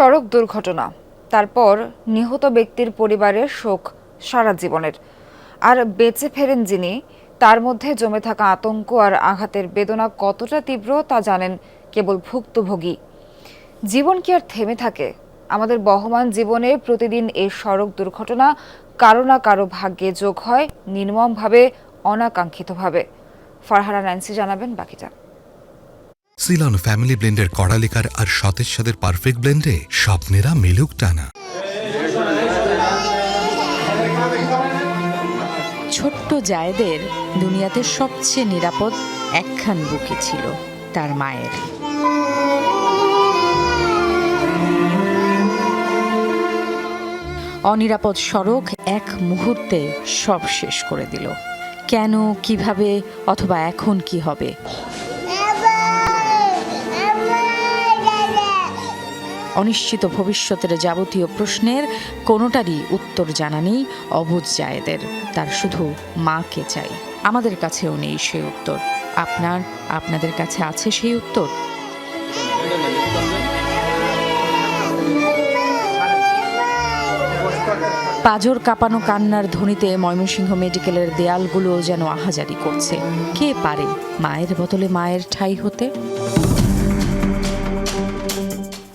সড়ক দুর্ঘটনা। তারপর নিহত ব্যক্তির পরিবারের শোক সারা জীবনের। আর বেঁচে ফেরেন যিনি, তার মধ্যে জমে থাকা আতঙ্ক আর আঘাতের বেদনা কতটা তীব্র তা জানেন কেবল ভুক্তভোগী। জীবন কি আর থেমে থাকে? আমাদের বহমান জীবনে প্রতিদিন এই সড়ক দুর্ঘটনা কারও না কারও ভাগ্যে যোগ হয় নির্মমভাবে, অনাকাঙ্ক্ষিতভাবে। ফারহানা ন্যান্সি জানাবেন বাকিটা। সিলন ফ্যামিলি ব্লেন্ডের কড়ালিকার আর সতেজ সাদের পারফেক্ট ব্লেন্ডে স্বপ্নেরা মেলুক টানা। ছোট্ট জায়েদের দুনিয়াতে সবচেয়ে নিরাপদ একখান বুকে ছিল তার মায়ের। অনিরাপদ সড়ক এক মুহূর্তে সব শেষ করে দিল। কেন, কীভাবে, অথবা এখন কি হবে? অনিশ্চিত ভবিষ্যতের যাবতীয় প্রশ্নের কোনোটারই উত্তর জানা নেই অবুজ জায়েদের। তার শুধু মাকে চাই। আমাদের কাছেও নেই সেই উত্তর। আপনার, আপনাদের কাছে আছে সেই উত্তর? পাজর কাঁপানো কান্নার ধ্বনিতে ময়মনসিংহ মেডিকেলের দেয়ালগুলো যেন আহাজারি করছে। কে পারে মায়ের বদলে মায়ের ঠাই হতে?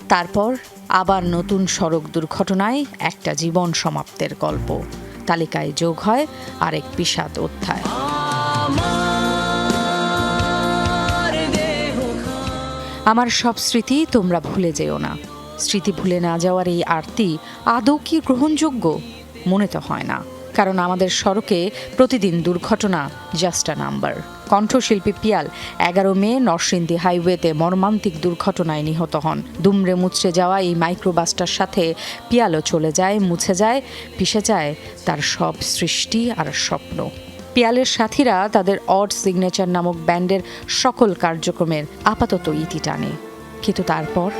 তারপর আবার নতুন সড়ক দুর্ঘটনায় একটা জীবন সমাপ্তের গল্প। তালিকায় যোগ হয় আরেক বিষাদ অধ্যায়। আমার সব স্মৃতি তোমরা ভুলে যেও না। স্মৃতি ভুলে না যাওয়ার এই আরতি আদৌ কি গ্রহণযোগ্য? মনে তো হয় না। কারণ আমাদের সড়কে প্রতিদিন দুর্ঘটনা জাস্ট আ নাম্বার কণ্ঠশিল্পী পিয়াল এগারো মে নরসিংদী হাইওয়েতে মর্মান্তিক দুর্ঘটনায় নিহত হন। দুমড়ে মুচড়ে যাওয়া এই মাইক্রোবাসটার সাথে পিয়ালও চলে যায়, মুছে যায়, পিষে যায় তার সব সৃষ্টি আর স্বপ্ন। পিয়ালের সাথীরা তাদের অড সিগনেচার নামক ব্যান্ডের সকল কার্যক্রমের আপাতত ইতি টানে। কিন্তু তারপর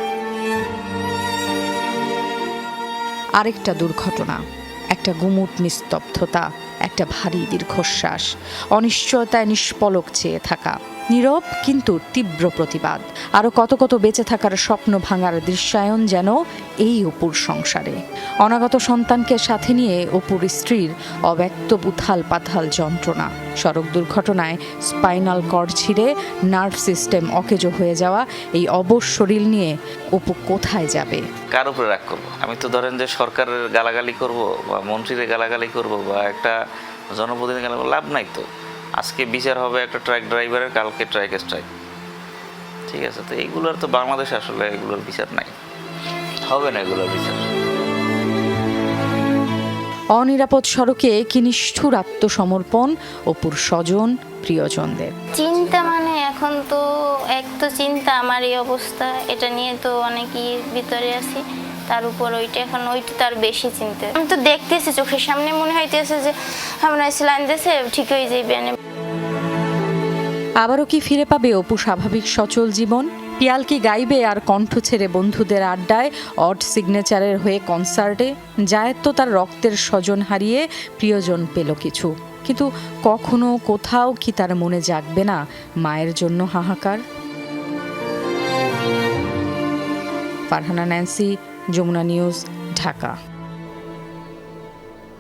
আরেকটা দুর্ঘটনা। একটা গুমুট নিস্তব্ধতা একটা ভারী দীর্ঘশ্বাস অনিশ্চয়তায় নিষ্পলক চেয়ে থাকা। নীরব কিন্তু তীব্র প্রতিবাদ। আরও কত কত বেঁচে থাকার স্বপ্ন ভাঙার দৃশ্যায়ন যেন এই অপুর সংসারে। অনাগত সন্তানকে সাথে নিয়ে অপুর স্ত্রীর অব্যক্ত উথাল পাথাল যন্ত্রণা। সড়ক দুর্ঘটনায় স্পাইনাল কর্ড ছিঁড়ে নার্ভ সিস্টেম অকেজো হয়ে যাওয়া এই অবশ শরীর নিয়ে অপু কোথায় যাবে? কার উপরে রাগ করব? আমি তো ধরেন যে সরকারের গালাগালি করব বা মন্ত্রীদের গালাগালি করব বা একটা জনপ্রতিনিধি লাভ নাই তো। আজকে বিচার হবে একটা ট্রাক ড্রাইভারের কালকে ট্রাক স্ট্রাইক ঠিক আছে তো এইগুলোর তো বাংলাদেশে আসলে এগুলোর বিচার নাই। হবে না এগুলোর বিচার। অনিরাপদ সড়কে কি নিষ্ঠুর আত্মসমর্পণ অপুর স্বজন প্রিয়জনদের। চিন্তা মানে এখন তো এক তো চিন্তা আমার এই অবস্থা। এটা নিয়ে তো অনেকই ভিতরে আছি। তার উপর ওইটা এখন ওইটা তার বেশি চিন্তা। আমি তো দেখতেছি, চোখের সামনে মনে হইতেছে যে আমরা স্যালাইন দিয়েছে ঠিক হয়ে যাইবে মানে আবারও কি ফিরে পাবে অপু স্বাভাবিক সচল জীবন? পিয়াল কি গাইবে আর কণ্ঠ ছেড়ে বন্ধুদের আড্ডায়? অড সিগনেচারের হয়ে কনসার্টে? জায়েদ তো তার রক্তের স্বজন হারিয়ে প্রিয়জন পেল কিছু। কিন্তু কখনো কোথাও কি তার মনে জাগবে না? মায়ের জন্য হাহাকার? Farhana Nancy Jamuna news Dhaka.